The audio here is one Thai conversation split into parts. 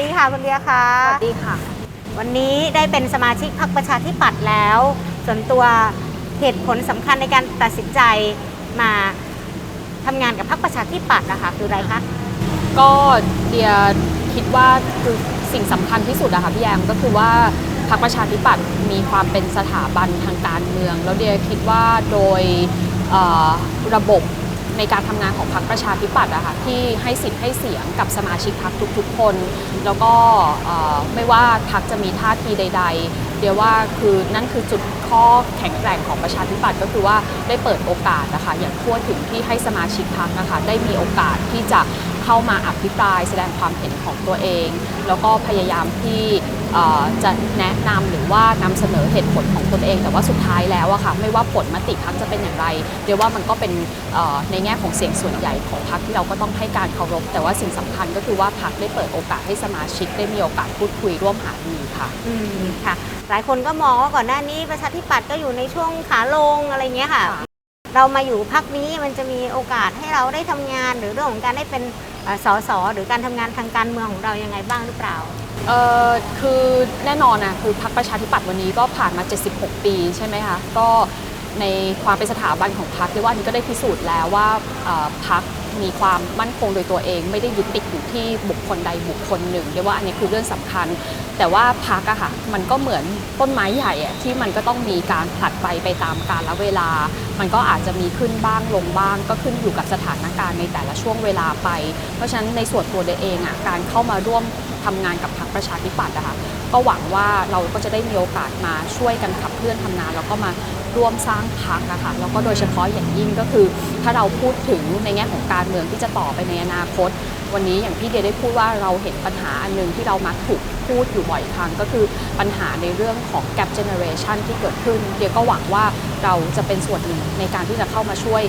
ดีค่ะคุณเดียค่ะ สวัสดีค่ะ วันนี้ได้เป็นสมาชิกพรรคประชาธิปัตย์แล้ว ส่วนตัวเหตุผลสำคัญในการตัดสินใจมาทำงานกับพรรคประชาธิปัตย์นะคะคืออะไรคะก็เดียคิดว่าคือสิ่งสำคัญที่สุดอะค่ะพี่แยมก็คือว่าพรรคประชาธิปัตย์มีความเป็นสถาบันทางการเมือง แล้วเดียคิดว่าโดยเอ่อระบบ ในการทำงานของพรรคประชาธิปัตย์อะค่ะที่ให้สิทธิ์ให้เสียงกับสมาชิกพรรคทุกๆ คน แล้วก็ไม่ว่าพรรคจะมีท่าทีใด ๆ เดียว่าคือนั่นคือจุดข้อแข็งแกร่งของประชาธิปัตย์ก็คือว่าได้เปิดโอกาสนะคะอย่างทั่วถึงที่ให้สมาชิกพรรคนะคะได้มีโอกาสที่จะเข้ามาอภิปราย แสดงความเห็นของตัวเอง แล้วก็พยายามที่ จะแนะนำหรือว่านำเสนอเหตุผลของตนเอง แต่ว่าสุดท้ายแล้วอะค่ะไม่ว่าผลมติพรรคจะเป็นอย่างไรเดี๋ยวว่ามันก็เป็นในแง่ของเสียงส่วนใหญ่ของพรรคที่เราก็ต้องให้การเคารพ แต่ว่าสิ่งสำคัญก็คือว่าพรรคได้เปิดโอกาสให้สมาชิกได้มีโอกาสพูดคุยร่วมหารือค่ะอืมค่ะ หลายคนก็มองว่าก่อนหน้านี้ประชาธิปัตย์ก็อยู่ในช่วงขาลงอะไรเงี้ยค่ะ เรามาอยู่พักนี้มันจะมีโอกาสให้เราได้ทำงาน หรือเรื่องของการได้เป็น สสหรือการทำงานทางการเมืองของเรายังไงบ้างหรือเปล่าเออคือแน่นอนนะคือพรรคประชาธิปัตย์วันนี้ก็ผ่านมา 76 ปีใช่ไหมคะก็ในความเป็นสถาบันของพรรคที่ว่านี้ก็ได้พิสูจน์แล้วว่าพรรค มีความมั่นคงโดยตัวเอง ไม่ได้ยึดติดอยู่ที่บุคคลใดบุคคลหนึ่งเรียกว่าอันนี้คือเรื่องสำคัญ แต่ว่าพรรคอะค่ะมันก็เหมือนต้นไม้ใหญ่อะที่มันก็ต้องมีการผลัดไปไปตามกาลเวลา มันก็อาจจะมีขึ้นบ้างลงบ้าง ก็ขึ้นอยู่กับสถานการณ์ในแต่ละช่วงเวลาไป เพราะฉะนั้นในส่วนตัวเดยเองอะการเข้ามาร่วมทำงานกับพรรคประชาธิปัตย์นะคะก็หวังว่าเราก็จะได้มีโอกาสมาช่วยกันขับเคลื่อนทำงาน แล้วก็มาร่วมสร้างพักนะคะแล้วก็โดยเฉพาะอย่างยิ่งก็คือ ถ้าเราพูดถึงในแง่ของการเมืองที่จะต่อไปในอนาคต วันนี้อย่างพี่เดียได้พูดว่าเราเห็นปัญหาอันหนึงที่เรามักถูกพูดอยู่บ่อยครั้งก็คือปัญหาในเรื่องของ gap generation ที่เกิดขึ้น เดียก็หวังว่าเราจะเป็นส่วนหนึ่งในการที่จะเข้ามาช่วย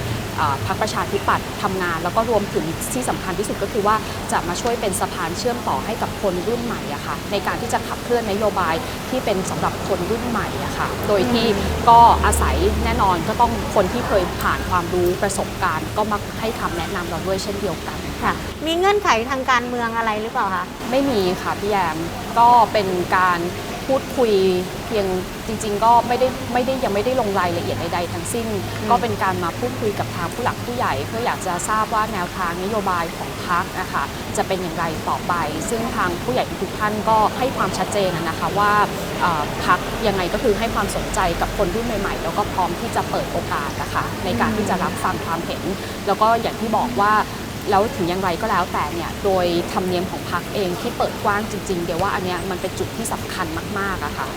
พรรคประชาธิปัตย์ทำงาน แล้วก็รวมถึงที่สำคัญที่สุดก็คือว่าจะมาช่วยเป็นสะพานเชื่อมต่อให้กับคนรุ่นใหม่อะค่ะในการที่จะขับเคลื่อนนโยบายที่เป็นสำหรับคนรุ่นใหม่อะค่ะโดยที่ก็อาศัยแน่นอนก็ต้องคนที่เคยผ่านความรู้ประสบการณ์ ก็มาให้คำแนะนำเราด้วยเช่นเดียวกันค่ะมีเงื่อนไขทางการเมืองอะไรหรือเปล่าคะไม่มีค่ะพี่แยมก็เป็นการ พูดคุยเพียงจริง ๆ ก็ไม่ได้ไม่ได้ยังไม่ได้ลงรายละเอียดใดๆทั้งสิ้น ก็เป็นการมาพูดคุยกับทางผู้หลักผู้ใหญ่ เพื่ออยากจะทราบว่าแนวทางนโยบายของพรรคนะคะจะเป็นอย่างไรต่อไป ซึ่งทางผู้ใหญ่ทุกๆท่านก็ให้ความชัดเจนนะคะว่าเอ่อพรรคยังไงก็คือให้ความสนใจกับคนรุ่นใหม่ ๆ แล้วก็พร้อมที่จะเปิดโอกาสนะคะในการที่จะรับฟังความเห็น แล้วก็อย่างที่บอกว่า แล้วถึงอย่างไรก็แล้วแต่เนี่ยโดยธรรมเนียมของพรรคเองที่เปิดกว้างจริง ๆ เดี๋ยวว่าอันเนี้ยมันเป็นจุดที่สำคัญมากๆอะค่ะ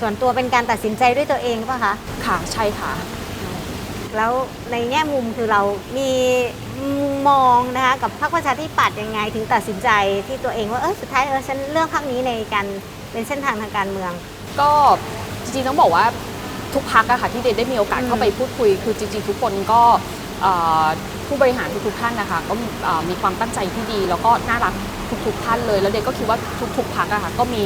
ส่วนตัวเป็นการตัดสินใจด้วยตัวเองหรือเปล่าคะค่ะใช่ค่ะ แล้วในแง่มุมคือเรามีมองนะคะกับพรรคประชาธิปัตย์ยังไงถึงตัดสินใจที่ตัวเองว่าเออสุดท้ายเออฉันเลือกพรรคนี้ในการเป็นเส้นทางทางการเมือง ก็จริงๆต้องบอกว่าทุกพักอะค่ะที่เดนได้มีโอกาสเข้าไปพูดคุย คือจริงๆ ทุกคนก็ ผู้บริหารทุกๆท่านนะคะ ก็มีความตั้งใจที่ดี แล้วก็น่ารักทุกๆท่านเลย แล้วเดนก็คิดว่าทุกๆพักอะค่ะก็มี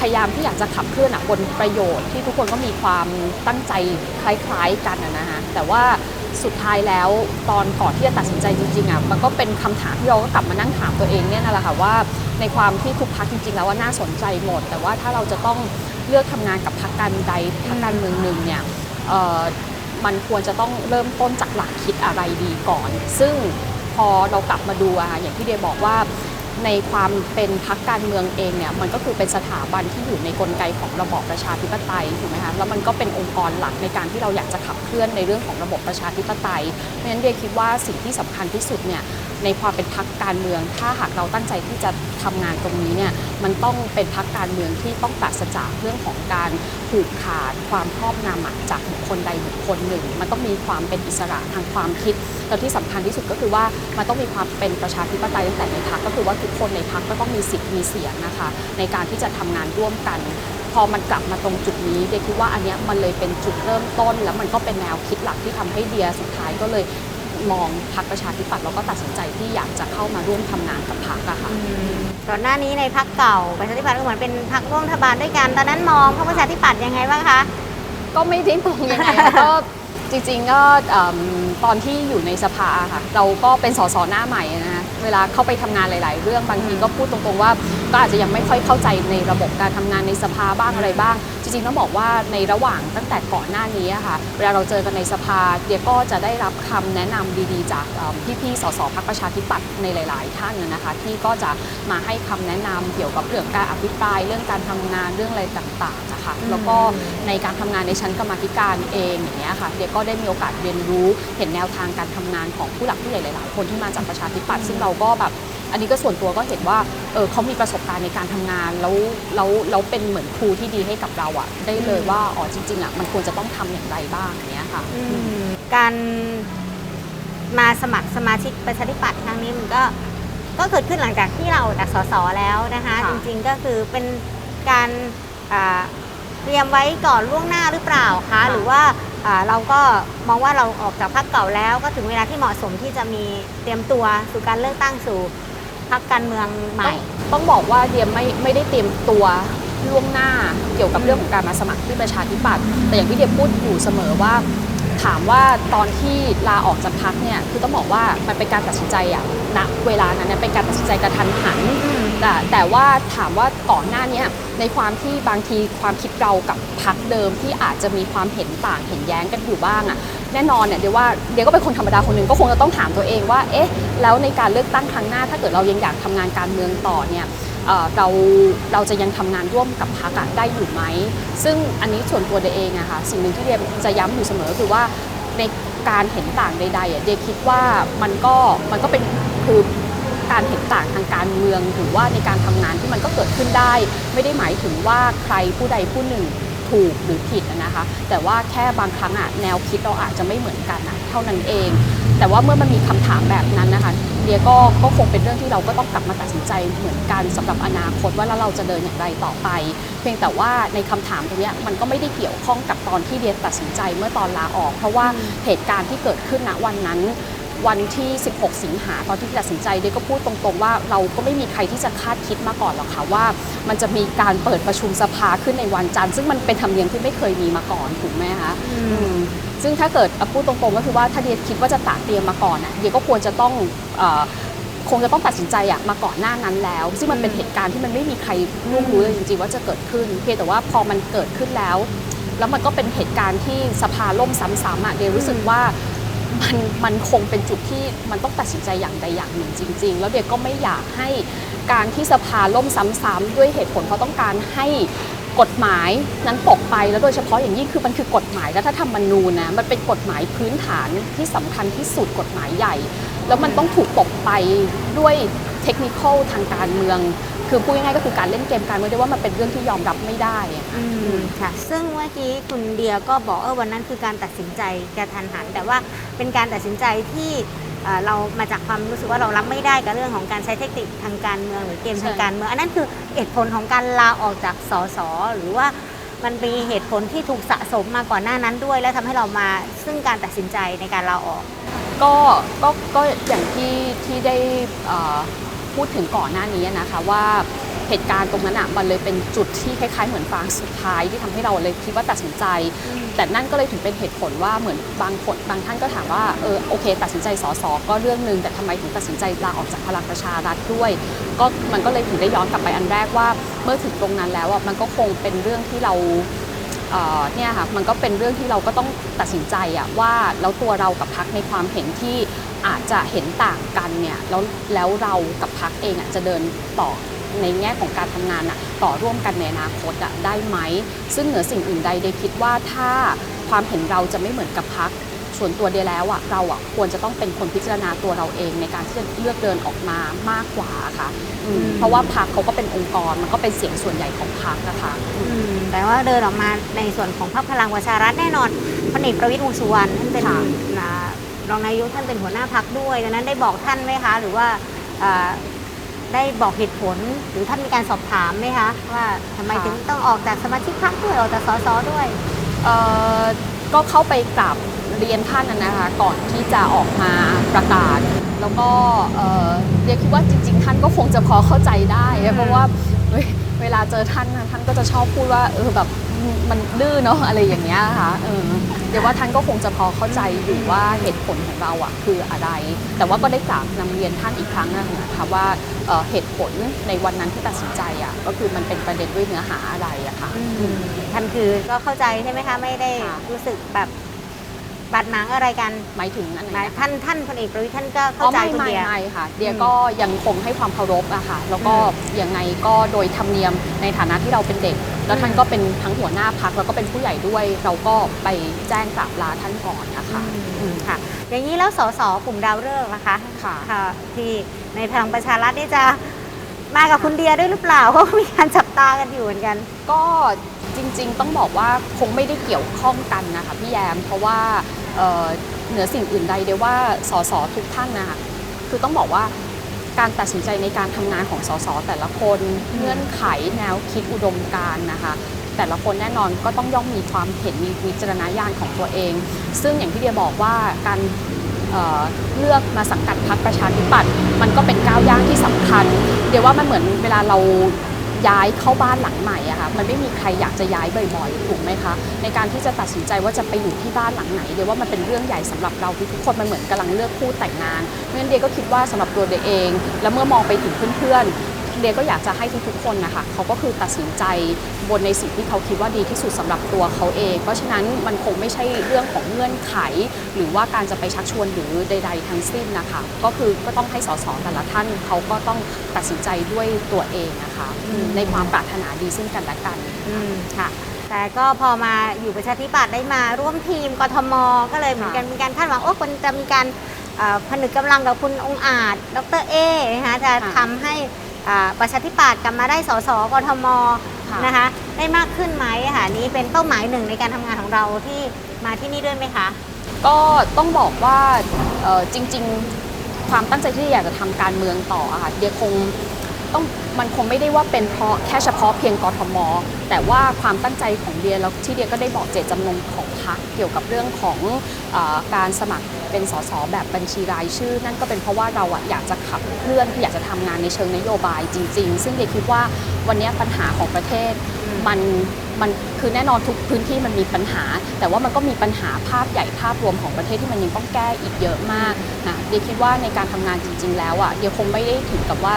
พยายามที่อยากจะขับเคลื่อนอะบนประโยชน์ที่ทุกคนก็มีความตั้งใจคล้ายๆกันอะนะคะแต่ว่าสุดท้ายแล้วตอนก่อนที่จะตัดสินใจจริงๆอะมันก็เป็นคำถามที่เราก็กลับมานั่งถามตัวเองเนี่ยนั่นแหละค่ะว่าในความที่ทุกพักจริง ๆ แล้วว่าน่าสนใจหมด แต่ว่าถ้าเราจะต้องเลือกทำงานกับพักการใดพักการเมืองหนึ่งเนี่ย มันควรจะต้องเริ่มต้นจากหลักคิดอะไรดีก่อน ซึ่งพอเรากลับมาดูอะค่ะอย่างที่เดียบอกว่าในความเป็นพักการเมืองเองเนี่ยมันก็คือเป็นสถาบันที่อยู่ในกลไกของระบอบประชาธิปไตยถูกไหมคะแล้วมันก็เป็นองค์กรหลักในการที่เราอยากจะขับเคลื่อนในเรื่องของระบบประชาธิปไตยเพราะฉะนั้นเดียคิดว่าสิ่งที่สำคัญที่สุดเนี่ย ในความเป็นพักการเมือง ถ้าหากเราตั้งใจที่จะทำงานตรงนี้เนี่ยมันต้องเป็นพักการเมืองที่ต้องปราศจากเรื่องของการผูกขาดความครอบงำจากบุคคลใดบุคคลหนึ่ง มันต้องมีความเป็นอิสระทางความคิดแล้วที่สำคัญที่สุดก็คือว่ามันต้องมีความเป็นประชาธิปไตยตั้งแต่ในพักก็คือว่าทุกคนในพักก็ต้องมีสิทธิ์มีเสียงนะคะในการที่จะทำงานร่วมกันพอมันกลับมาตรงจุดนี้เดียคิดว่าอันนี้มันเลยเป็นจุดเริ่มต้น แล้วมันก็เป็นแนวคิดหลักที่ทำให้เดียสุดท้ายก็เลย มองพักประชาธิปัตย์แล้วก็ตัดสินใจที่อยากจะเข้ามาร่วมทำงานกับพักอะค่ะก่อนหน้านี้ในพักเก่าประชาธิปัตย์ก็เหมือนเป็นพักร่วมรัฐบาลด้วยกันตอนนั้นมองพรรคประชาธิปัตย์ยังไงบ้างคะก็ไม่ได้มองยังไงก็ จริงๆก็ตอนที่อยู่ในสภาค่ะเราก็เป็นสสหน้าใหม่นะคะเวลาเข้าไปทำงานหลาย ๆ เรื่องบางทีก็พูดตรงๆว่า ก็อาจจะยังไม่ค่อยเข้าใจในระบบการทำงานในสภาบ้างอะไรบ้าง จริงๆต้องบอกว่าในระหว่างตั้งแต่ก่อนหน้านี้ค่ะเวลาเราเจอกันในสภาเดียก็จะได้รับคำแนะนำดีๆ จากพี่ๆสสพักประชาธิปัตย์ในหลาย ๆ ท่านนะคะที่ก็จะมาให้คำแนะนำเกี่ยวกับเรื่องการอภิปรายเรื่องการทำงานเรื่องอะไรต่างๆนะคะแล้วก็ในการทำงานในชั้นกรรมธิการเองอย่างเงี้ยค่ะเดียกได้มีโอกาสเรียนรู้เห็นแนวทางการทำงานของผู้หลักผู้ใหญ่หลายๆ คนที่มาจากประชาธิปัตย์ซึ่งเราก็แบบอันนี้ก็ส่วนตัวก็เห็นว่าเออเขามีประสบการณ์ในการทำงาน แล้วแล้วแล้วเป็นเหมือนครูที่ดีให้กับเราอะได้เลยว่าอ๋อจริงๆอะมันควรจะต้องทำอย่างไรบ้างอย่างเงี้ยค่ะอืมการมาสมัครสมาชิกประชาธิปัตย์ครั้งนี้มันก็ก็เกิดขึ้นหลังจากที่เราออกจากสสแล้วนะคะค่ะจริงๆก็คือเป็นการอ่าเตรียมไว้ก่อนล่วงหน้าหรือเปล่าคะ หรือว่าอ่า เราก็มองว่าเราออกจากพรรคเก่าแล้ว ก็ถึงเวลาที่เหมาะสมที่จะมีเตรียมตัวสู่การเลือกตั้งสู่พรรคการเมืองใหม่ ต้องบอกว่าเดียไม่ไม่ได้เตรียมตัวล่วงหน้าเกี่ยวกับเรื่องของการมาสมัครที่ประชาธิปัตย์แต่อย่างที่เดียพูดอยู่เสมอว่า ถามว่าตอนที่ลาออกจากพักเนี่ยคือต้องบอกว่ามันเป็นการตัดสินใจอะณเวลานั้นเนี่ยเป็นการตัดสินใจกระทันหันแต่แต่ว่าถามว่าก่อนหน้าเนี้ ในความที่บางทีความคิดเรากับพักเดิมที่อาจจะมีความเห็นต่างเห็นแย้งกันอยู่บ้างอะแน่นอนเนี่ยเดี๋ยวว่าเดี๋ยวก็เป็นคนธรรมดาคนหนึ่งก็คงจะต้องถามตัวเองว่าเอ๊ะแล้วในการเลือกตั้งครั้งหน้า ถ้าเกิดเรายังอยากทำงานการเมืองต่อเนี่ยเเราเราจะยังทำงานร่วมกับพรรคได้อยู่ไหม ซึ่งอันนี้ส่วนตัวเดยเองอะค่ะสิ่งหนึ่งที่เดียจะย้ำอยู่เสมอคือว่าในการเห็นต่างใดๆอะเดียคิดว่ามันก็มันก็เป็นคือ การเห็นต่างทางการเมือง หรือว่าในการทำงานที่มันก็เกิดขึ้นได้ ไม่ได้หมายถึงว่าใครผู้ใดผู้หนึ่งถูกหรือผิดนะคะ แต่ว่าแค่บางครั้งอะแนวคิดเราอาจจะไม่เหมือนกันอะเท่านั้นเอง แต่ว่าเมื่อมันมีคำถามแบบนั้นนะคะเดียก็ก็คงเป็นเรื่องที่เราก็ต้องกลับมาตัดสินใจเหมือนกันสำหรับอนาคตว่าแล้วเราจะเดินอย่างไรต่อไป เพียงแต่ว่าในคำถามตรงนี้มันก็ไม่ได้เกี่ยวข้องกับตอนที่เดียตัดสินใจเมื่อตอนลาออก เพราะว่าเหตุการณ์ที่เกิดขึ้นณวันนั้น วันที่ 16 สิงหาตอนที่ตัดสินใจเดียก็พูดตรงๆว่าเราก็ไม่มีใครที่จะคาดคิดมาก่อนหรอกค่ะว่า มันจะมีการเปิดประชุมสภาขึ้นในวันจันทร์ซึ่งมันเป็นธรรมเนียมที่ไม่เคยมีมาก่อนถูกไหมคะอืมอืมซึ่งถ้าเกิดเอาพูดตรงๆก็คือว่าถ้าเดียคิดว่าจะตระเตรียมมาก่อนอะเดียก็ควรจะต้องเอ่อคงจะต้องตัดสินใจอะมาก่อนหน้านั้นแล้ว ซึ่งมันเป็นเหตุการณ์ที่มันไม่มีใครล่วงรู้เลยจริงๆว่าจะเกิดขึ้น เพียงแต่ว่าพอมันเกิดขึ้นแล้ว แล้วมันก็เป็นเหตุการณ์ที่สภาล่มซ้ำๆอะเดียรู้สึกว่า มันมันคงเป็นจุดที่มันต้องตัดสินใจอย่างใดอย่างหนึ่งจริง ๆ แล้วเดียก็ไม่อยากให้การที่สภาล่มซ้ำๆด้วยเหตุผลเขาต้องการให้กฎหมายนั้นตกไปแล้วโดยเฉพาะอย่างยิ่งคือมันคือกฎหมายรัฐธรรมนูญนะมันเป็นกฎหมายพื้นฐานที่สำคัญที่สุดกฎหมายใหญ่ แล้วมันต้องถูกตกไปด้วยเทคนิคทางการเมือง คือพูดง่ายๆก็คือการเล่นเกมการเมืองได้ว่ามันเป็นเรื่องที่ยอมรับไม่ได้อะอืมค่ะ ซึ่งเมื่อกี้คุณเดียก็บอกเออวันนั้นคือการตัดสินใจกระทันหัน แต่ว่าเป็นการตัดสินใจที่เอ่อเรามาจากความรู้สึกว่าเรารับไม่ได้กับเรื่องของการใช้เทคนิคทางการเมืองหรือเกมใช่ทางการเมือง อันนั้นคือเหตุผลของการลาออกจากสสหรือว่ามันมีเหตุผลที่ถูกสะสมมาก่อนหน้านั้นด้วย แล้วทำให้เรามาซึ่งการตัดสินใจในการลาออก ก็ก็ก็อย่างที่ที่ได้เอ่อ พูดถึงก่อนหน้านี้นะคะว่าเหตุการณ์ตรงนั้นอะมันเลยเป็นจุดที่คล้ายๆ เหมือนฟางสุดท้ายที่ทำให้เราเลยคิดว่าตัดสินใจ แต่นั่นก็เลยถึงเป็นเหตุผลว่าเหมือนบางคนบางท่านก็ถามว่าเออโอเค ตัดสินใจสอสอก็เรื่องหนึ่งแต่ทำไมถึงตัดสินใจลาออกจากพลังประชารัฐด้วย ก็มันก็เลยถึงได้ย้อนกลับไปอันแรกว่าเมื่อถึงตรงนั้นแล้วอะมันก็คงเป็นเรื่องที่เราเออเนี่ยค่ะมันก็เป็นเรื่องที่เราก็ต้องตัดสินใจอะว่าแล้วตัวเรากับพักในความเห็นที่ อาจจะเห็นต่างกันเนี่ยแล้วแล้วเรากับพักเองอะจะเดินต่อในแง่ของการทำงานอะต่อร่วมกันในอนาคตอะได้ไหม ซึ่งเหนือสิ่งอื่นใดเดยคิดว่าถ้าความเห็นเราจะไม่เหมือนกับพักส่วนตัวเดียแล้วอะเราอะควรจะต้องเป็นคนพิจารณาตัวเราเองในการที่จะเลือกเดินออกมามากกว่าค่ะอืมอืมเพราะว่าพักเขาก็เป็นองค์กรมันก็เป็นเสียงส่วนใหญ่ของพักนะคะ อืมแต่ว่าเดินออกมาในส่วนของพรรคพลังประชารัฐแน่นอนพลเอกประวิตรวงษ์สุวรรณท่านเป็นค่ะอ่า รองนายกท่านเป็นหัวหน้าพักด้วยดังนั้นได้บอกท่านไหมคะ หรือว่าได้บอกเหตุผลหรือท่านมีการสอบถามไหมคะ ว่าทำไมถึงต้องออกจากสมาชิกพรรคด้วยออกจากสสด้วยก็เข้าไปกราบเรียนท่านนะคะก่อนที่จะออกมาประกาศ แล้วก็เรียกคิดว่าจริง ๆ ท่านก็คงจะพอเข้าใจได้ เพราะว่า เว้ยเวลาเจอท่านน่ะท่านก็จะชอบพูดว่าเออแบบมันดื้อเนาะอะไรอย่างเงี้ยค่ะเออเดดี๋ยวว่าท่านก็คงจะพอเข้าใจอยู่ว่าเหตุผลของเราอะคืออะไร แต่ว่าก็ได้กราบนำเรียนท่านอีกครั้งนะคะว่าเอ่อเหตุผลในวันนั้นที่ตัดสินใจอะก็คือมันเป็นประเด็นด้วยเนื้อหาอะไรอะค่ะท่านคือก็เข้าใจใช่ไหมคะไม่ได้ค่ะรู้สึกแบบ บาดหมางอะไรกันหมายถึงอันไหนหมายนะคะ ท่านท่านพลเอกประวิตรท่านก็อ๋เข้าอใจไม่คุณไม่เดียไม่ค่ะเดียอืมก็ยังคงให้ความเคารพอะค่ะแล้วก็อืยังไงก็โดยธรรมเนียมในฐานะที่เราเป็นเด็ก แล้วท่านก็เป็นทั้งหัวหน้าพักแล้วก็เป็นผู้ใหญ่ด้วย เราก็ไปแจ้งกราบลาท่านก่อนนะคะอืมค่ะ อย่างนี้แล้วสสกลุ่มดาวฤกษ์นะคะ ค่ะ ค่ะที่ในพลังประชารัฐนี่จะมากับคุณเดียด้วยหรือเปล่า เพราะมีการจับตากันอยู่เหมือนกัน ก็จริงๆ ต้องบอกว่าคงไม่ได้เกี่ยวข้องกันนะคะพี่แยม เพราะว่า เอ่อเหนือสิ่งอื่นใดเดียวว่าสสทุกท่านนะคะคือต้องบอกว่าการตัดสินใจในการทำงานของสสแต่ละคนเงื่อนไขแนวคิดอุดมการณ์นะคะแต่ละคนแน่นอนก็ต้องย่อมมีความเห็นมีวิจารณญาณของตัวเอง ซึ่งอย่างที่เดียบอกว่าการเอ่อเลือกมาสังกัดพรรคประชาธิปัตย์มันก็เป็นก้าวย่างที่สำคัญ เดียวว่ามันเหมือนเวลาเรา ย้ายเข้าบ้านหลังใหม่อะค่ะมันไม่มีใครอยากจะย้ายบ่อยๆถูกไหมคะในการที่จะตัดสินใจว่าจะไปอยู่ที่บ้านหลังไหนเดียวว่ามันเป็นเรื่องใหญ่สำหรับเราทุกคนมันเหมือนกำลังเลือกคู่แต่งงานเพราะฉะนั้นเดียก็คิดว่าสำหรับตัวเดียเอง แล้วเมื่อมองไปถึงเพื่อนๆ เดียก็อยากจะให้ทุกๆคนนะคะเขาก็คือตัดสินใจบนในสิ่งที่เขาคิดว่าดีที่สุดสำหรับตัวเขาเอง เพราะฉะนั้นมันคงไม่ใช่เรื่องของเงื่อนไข หรือว่าการจะไปชักชวนหรือใด ๆ ทั้งสิ้นนะคะ ก็คือก็ต้องให้สสแต่ละท่านเขาก็ต้องตัดสินใจด้วยตัวเองนะคะอืมในความปรารถนาดีซึ่งกันและกันอืมค่ะแต่ก็พอมาอยู่ประชาธิปัตย์ได้มาร่วมทีมกทม ก็เลยเหมือนกันมีการคาดหวังโอ้คนจะมีการเอ่อผนึกกำลังกับคุณองค์อาจ ดรเอนะคะจะค่ะทำให้อ่า ประชาธิปัตย์กลับมาได้สสกทมค่ะนะคะได้มากขึ้นไหมค่ะนี้เป็นเป้าหมายหนึ่งในการทำงานของเราที่มาที่นี่ด้วยไหมคะ ก็ต้องบอกว่าเอ่อจริง ๆ ความตั้งใจที่อยากจะทำการเมืองต่ออะค่ะเดียคง ต้องมันคงไม่ได้ว่าเป็นเพราะแค่เฉพาะเพียงกทม แต่ว่าความตั้งใจของเดียแล้วที่เดียก็ได้บอกเจตจำนงของพรรคเกี่ยวกับเรื่องของอการสมัครเป็นสสแบบบัญชีรายชื่อ นั่นก็เป็นเพราะว่าเราอะอยากจะขับเคลื่อนที่อยากจะทำงานในเชิงนโยบายจริง ๆ ซึ่งเดียคิดว่าวันนี้ปัญหาของประเทศมันมันคือแน่นอนทุกพื้นที่มันมีปัญหา แต่ว่ามันก็มีปัญหาภาพใหญ่ภาพรวมของประเทศที่มันยังต้องแก้อีกเยอะมากนะเดียคิดว่าในการทำงานจริง ๆ แล้วอะเดียคงไม่ได้ถึงกับว่า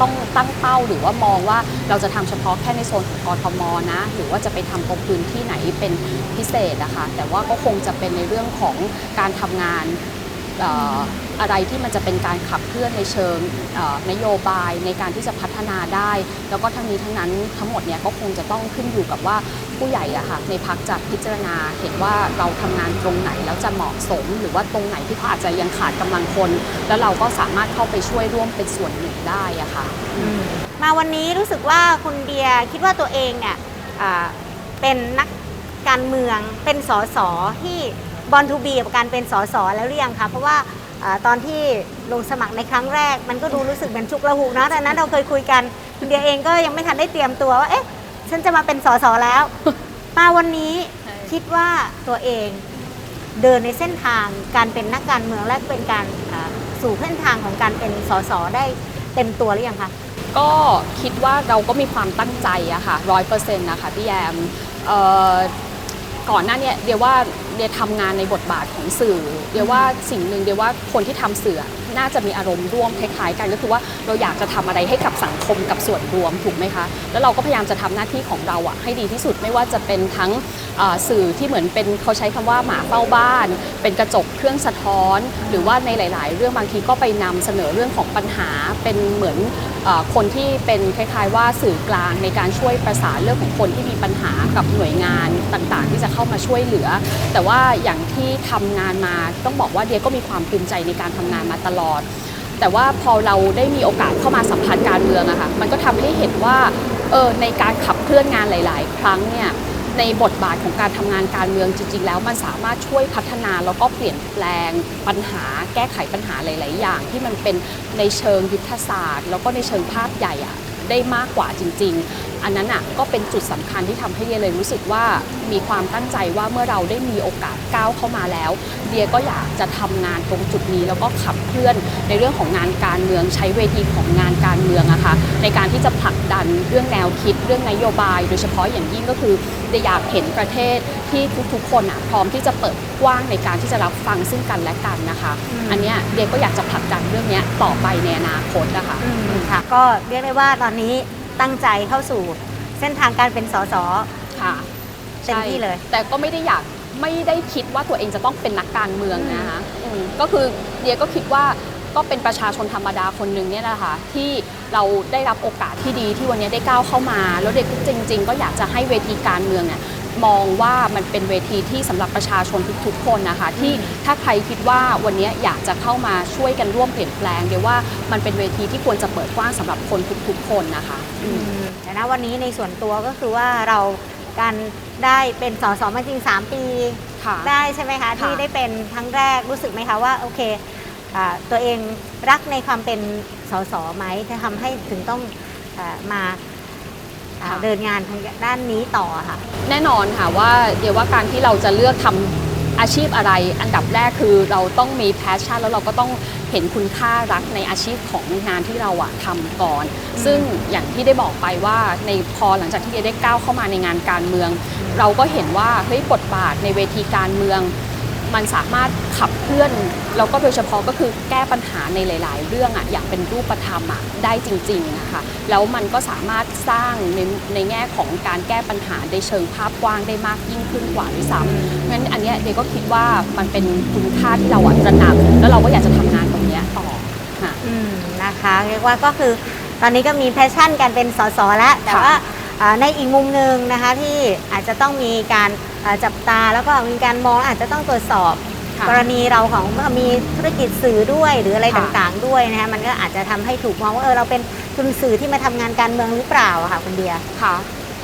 ต้องตั้งเป้าหรือว่ามองว่าเราจะทำเฉพาะแค่ในโซนของกรทมนะ หรือว่าจะไปทำตรงพื้นที่ไหนเป็นพิเศษนะคะแต่ว่าก็คงจะเป็นในเรื่องของการทำงาน อะไรที่มันจะเป็นการขับเคลื่อนในเชิงนโยบายในการที่จะพัฒนาได้ แล้วก็ทั้งนี้ทั้งนั้นทั้งหมดเนี่ยก็คงจะต้องขึ้นอยู่กับว่าผู้ใหญ่อะค่ะในพักจะพิจารณาเห็นว่าเราทำงานตรงไหนแล้วจะเหมาะสม หรือว่าตรงไหนที่เขาอาจจะยังขาดกำลังคน แล้วเราก็สามารถเข้าไปช่วยร่วมเป็นส่วนหนึ่งได้อะค่ะมาวันนี้รู้สึกว่าคุณเดียคิดว่าตัวเองเนี่ยเป็นนักการเมืองเป็นสสที่ บอลทูบีกับการเป็นสสแล้วหรือยังคะเพราะว่าอาตอนที่ลงสมัครในครั้งแรก มันก็ดูรู้สึกเหมือนฉุกละหุกนะแต่นั้นเราเคยคุยกันคุณเดียเองก็ยังไม่ทันได้เตรียมตัวว่าเอ๊ะฉันจะมาเป็นสสแล้ว มาวันนี้ใช่คิดว่าตัวเองเดินในเส้นทางการเป็นนักการเมืองและเป็นการอ่าสู่เส้นทางของการเป็นสสได้เต็มตัวหรือยังคะก็คิดว่าเราก็มีความตั้งใจอะค่ะร้อยเปอร์เซ็นต์นะคะพี่แยมเอ่อ ก่อนหน้านี้เดียวว่าเดียทำงานในบทบาทของสื่อ เดียวว่าสิ่งหนึ่งเดียวว่าคนที่ทำสื่อน่าจะมีอารมณ์ร่วมคล้ายๆกันก็คือว่าเราอยากจะทำอะไรให้กับสังคมกับส่วนรวมถูกไหมคะ แล้วเราก็พยายามจะทำหน้าที่ของเราอะให้ดีที่สุดไม่ว่าจะเป็นทั้งสื่อที่เหมือนเป็นเขาใช้คำว่าหมาเฝ้าบ้าน เป็นกระจกเครื่องสะท้อน หรือว่าในหลาย ๆ เรื่องบางทีก็ไปนำเสนอเรื่องของปัญหาเป็นเหมือน คนที่เป็นคล้ายๆ ว่าสื่อกลางในการช่วยประสานเรื่องของคนที่มีปัญหากับหน่วยงานต่างๆ ที่จะเข้ามาช่วยเหลือ แต่ว่าอย่างที่ทำงานมาต้องบอกว่าเดียก็มีความภูมิใจในการทำงานมาตลอด แต่ว่าพอเราได้มีโอกาสเข้ามาสัมผัสการเมืองอะค่ะมันก็ทำให้เห็นว่าเออในการขับเคลื่อนงานหลาย ๆ ครั้งเนี่ย ในบทบาทของการทำงานการเมืองจริง ๆ แล้วมันสามารถช่วยพัฒนาแล้วก็เปลี่ยนแปลงปัญหา แก้ไขปัญหาหลาย ๆ อย่าง ที่มันเป็นในเชิงยุทธศาสตร์ แล้วก็ในเชิงภาพใหญ่อะได้มากกว่าจริง ๆอันนั้นอะก็เป็นจุดสำคัญที่ทำให้เดียเลยรู้สึกว่ามีความตั้งใจว่าเมื่อเราได้มีโอกาสก้าวเข้ามาแล้ว เดียก็อยากจะทำงานตรงจุดนี้แล้วก็ขับเคลื่อนในเรื่องของงานการเมืองใช้เวทีของงานการเมืองอะค่ะในการที่จะผลักดันเรื่องแนวคิดเรื่องนโยบาย โดยเฉพาะอย่างยิ่งก็คือเดียอยากเห็นประเทศที่ทุกๆคนอะพร้อมที่จะเปิดกว้างในการที่จะรับฟังซึ่งกันและกันนะคะอืมอันเนี้ยเดียก็อยากจะผลักดันเรื่องเนี้ยต่อไปในอนาคตนะคะอืมค่ะก็เรียกได้ว่าตอนนี้ ตั้งใจเข้าสู่เส้นทางการเป็นสสค่ะเต็มที่เลยใช่แต่ก็ไม่ได้อยากไม่ได้คิดว่าตัวเองจะต้องเป็นนักการเมืองนะคะอืมก็คือเดียก็คิดว่าก็เป็นประชาชนธรรมดาคนหนึ่งเนี่ยแหละค่ะที่เราได้รับโอกาสที่ดีที่วันนี้ได้ก้าวเข้ามา แล้วเด็กจริง ๆ ก็อยากจะให้เวทีการเมืองเนี่ย มองว่ามันเป็นเวทีที่สำหรับประชาชนทุกๆ คนนะคะ ที่ถ้าใครคิดว่าวันนี้อยากจะเข้ามาช่วยกันร่วมเปลี่ยนแปลงเดียวว่ามันเป็นเวทีที่ควรจะเปิดกว้างสำหรับคนทุกๆ คนนะคะอืมแต่ณวันนี้ในส่วนตัวก็คือว่าเราการได้เป็นสสมาจริง 3 ปีค่ะได้ใช่ไหมคะที่ได้เป็นครั้งแรกรู้สึกไหมคะว่าโอเคอ่าตัวเองรักในความเป็นสสไหมจะทำให้ถึงต้องอามา อ่าค่ะเดินงานทางด้านนี้ต่อค่ะ แน่นอนค่ะว่าเดี๋ยวว่าการที่เราจะเลือกทำอาชีพอะไร อันดับแรกคือเราต้องมีแพชชั่นแล้วเราก็ต้องเห็นคุณค่ารักในอาชีพของงานที่เราอะทำก่อนอืมซึ่งอย่างที่ได้บอกไปว่าในพอหลังจากที่เดียได้ก้าวเข้ามาในงานการเมือง เราก็เห็นว่าเฮ้ยบทบาทในเวทีการเมือง มันสามารถขับเคลื่อนแล้วก็โดยเฉพาะก็คือแก้ปัญหาในหลาย ๆ เรื่องอะอย่างเป็นรูปธรรมอะได้จริง ๆ นะคะ แล้วมันก็สามารถสร้างในในแง่ของการแก้ปัญหาในเชิงภาพกว้างได้มากยิ่งขึ้นกว่าด้วยซ้ำงั้นอันเนี้ยเดยก็คิดว่ามันเป็นคุณค่าที่เราอะตระหนักแล้วเราก็อยากจะทำงานตรงเนี้ยต่อค่ะอืมนะคะ เรียกว่าก็คือตอนนี้ก็มีแพชชั่นการเป็นสสแล้วแต่ค่ะว่าอ่า ในอีกมุมหนึ่งนะคะที่อาจจะต้องมีการอ่าจับตาแล้วก็มีการมองอาจจะต้องตรวจสอบค่ะกรณีเราของมีธุรกิจสื่อด้วยหรืออะไรค่ะต่างๆด้วยนะคะมันก็อาจจะทำให้ถูกมองว่าเออเราเป็นทุนสื่อที่มาทำงานการเมืองหรือเปล่าอะค่ะคุณเดียค่ะ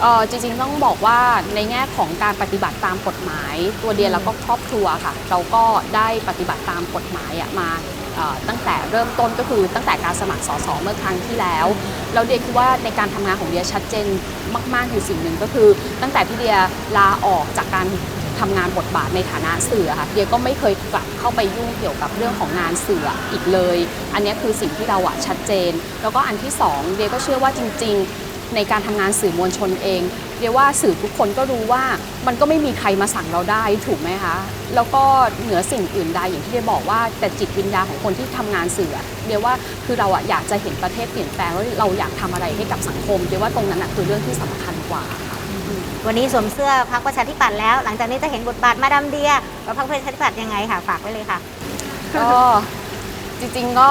เอ่อจริงๆต้องบอกว่าในแง่ของการปฏิบัติตามกฎหมาย ตัวเดียอืมแล้วก็ครอบครัวค่ะ เราก็ได้ปฏิบัติตามกฎหมายอะมาเอ่อ ตั้งแต่เริ่มต้นก็คือตั้งแต่การสมัครสสเมื่อครั้งที่แล้วแล้วเดียคิดว่าในการทำงานของเดียชัดเจนมาก ๆ อยู่สิ่งหนึ่งก็คือ ตั้งแต่ที่เดียลาออกจากการทำงานบทบาทในฐานะสื่อค่ะเดียก็ไม่เคยกลับเข้าไปยุ่งเกี่ยวกับเรื่องของงานสื่ออีกเลย อันนี้คือสิ่งที่เราอะชัดเจน แล้วก็อันที่สองเดียก็เชื่อว่าจริง ๆ ในการทำงานสื่อมวลชนเองเรียว่าสื่อทุกคนก็รู้ว่า มันก็ไม่มีใครมาสั่งเราได้ถูกไหมคะ แล้วก็เหนือสิ่งอื่นใดอย่างที่เดียบอกว่าแต่จิตวิญญาณของคนที่ทำงานสื่ออะเรียกว่าคือเราอะอยากจะเห็นประเทศเปลี่ยนแปลงแล้วเราอยากทำอะไรให้กับสังคมเรียกว่าตรงนั้นอะคือเรื่องที่สำคัญกว่าค่ะวันนี้สวมเสื้อพรรคประชาธิปัตย์แล้ว หลังจากนี้จะเห็นบทบาทมาดามเดียกับพรรคประชาธิปัตย์ยังไงค่ะฝากไว้เลยค่ะก็จริงๆก็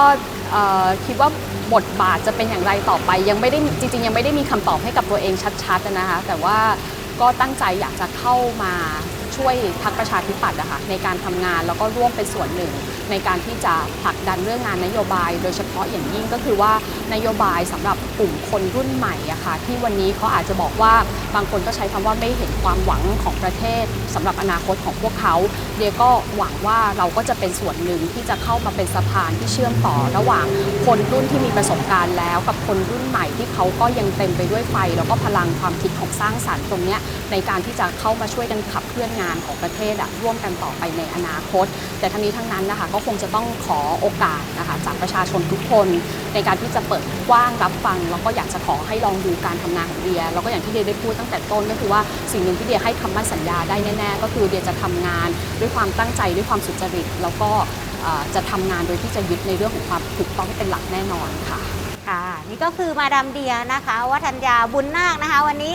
เอ่อคิดว่าบทบาทจะเป็นอย่างไรต่อไปยังไม่ได้จริง ๆ ยังไม่ได้มีคำตอบให้กับตัวเองชัดๆนะคะแต่ว่า ก็ตั้งใจอยากจะเข้ามาช่วยพักประชาธิปัตย์นะคะในการทำงานแล้วก็ร่วมเป็นส่วนหนึ่ง ในการที่จะผลักดันเรื่องงานนโยบาย โดยเฉพาะอย่างยิ่งก็คือว่านโยบายสำหรับกลุ่มคนรุ่นใหม่อะค่ะที่วันนี้เขาอาจจะบอกว่าบางคนก็ใช้คำว่าไม่เห็นความหวังของประเทศสำหรับอนาคตของพวกเขาเดียก็หวังว่าเราก็จะเป็นส่วนหนึ่งที่จะเข้ามาเป็นสะพานที่เชื่อมต่อ ระหว่างคนรุ่นที่มีประสบการณ์แล้ว กับคนรุ่นใหม่ที่เขาก็ยังเต็มไปด้วยไฟ แล้วก็พลังความคิดของสร้างสรรค์ตรงนี้ในการที่จะเข้ามาช่วยกันขับเคลื่อนงานของประเทศอะร่วมกันต่อไปในอนาคต แต่ทั้งนี้ทั้งนั้นนะคะก็คงจะต้องขอโอกาสนะคะจากประชาชนทุกคน ในการที่จะเปิดกว้างรับฟัง แล้วก็อยากจะขอให้ลองดูการทำงานของเดีย แล้วก็อย่างที่เดียได้พูดตั้งแต่ต้นก็คือว่าสิ่งหนึ่งที่เดียให้คำมั่นสัญญาได้แน่ๆ ก็คือเดียจะทำงานด้วยความตั้งใจด้วยความสุจริต แล้วก็จะทำงานโดยที่จะยึดในเรื่องของความถูกต้องเป็นหลักแน่นอนค่ะค่ะ นี่ก็คือมาดามเดียนะคะวัฒนยาบุญนาคนะคะ วันนี้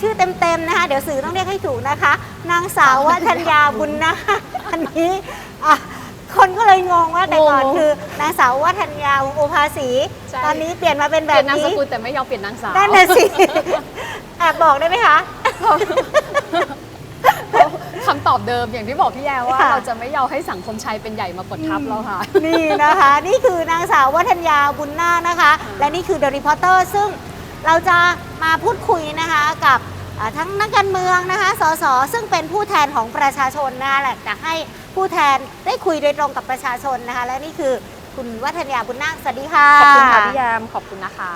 ชื่อเต็มๆนะคะ เดี๋ยวสื่อต้องเรียกให้ถูกนะคะ นางสาววัฒนยาบุญนาคอันนี้ คนก็เลยงงว่าแต่ก่อนงงคือนางสาววัฒนยาวงศ์โอภาสี ใช่ ตอนนี้เปลี่ยนมาเป็นเปแบลี่ยบนนามสนี้กุลแต่ไม่ยอมเปลี่ยนนางสาวนั่นน่ะสิ แอบบอกได้ไหมคะ คำตอบเดิมอย่างที่บอกพี่แยว่าค่ะ เราจะไม่ยอมให้สังคมชัยเป็นใหญ่มากดทับเราค่ะ นี่นะคะ นี่คือนางสาววัฒนยาบุญนาคนะคะ และนี่คือ The Reporter ซึ่งเราจะมาพูดคุยนะคะกับอ่าทั้งนักการเมืองนะคะสสซึ่งเป็นผู้แทนของประชาชนนะคะแหละจะให้ ผู้แทนได้คุยโดยตรงกับประชาชนนะคะ และนี่คือคุณวัฒนยาบุญนาคสวัสดีค่ะ ขอบคุณค่ะพี่ยามขอบคุณนะคะ